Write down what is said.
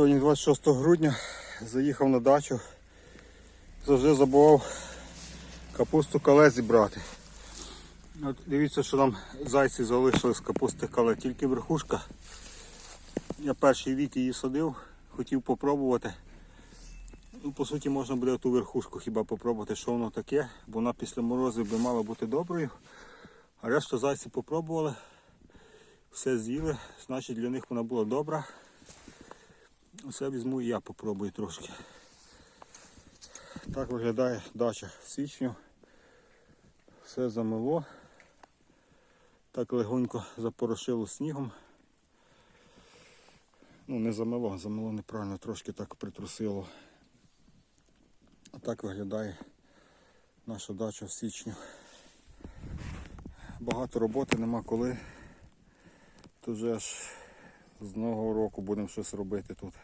Сьогодні 26 грудня заїхав на дачу. Завжди забував капусту кале зібрати. От дивіться, що нам зайці залишили з капусти кале, тільки верхушка. Я перший вік її садив, хотів попробувати. Ну, по суті, можна буде ту верхушку хіба попробувати, що воно таке, бо вона після морозів би мала бути доброю. А решта зайці попробували, все з'їли, значить для них вона була добра. Оце візьму і я попробую трошки. Так виглядає дача в січню. Все замило. Так легонько запорошило снігом. Ну, не замило, замило неправильно, трошки так притрусило. А так виглядає наша дача в січню. Багато роботи нема коли. То вже аж з нового року будемо щось робити тут.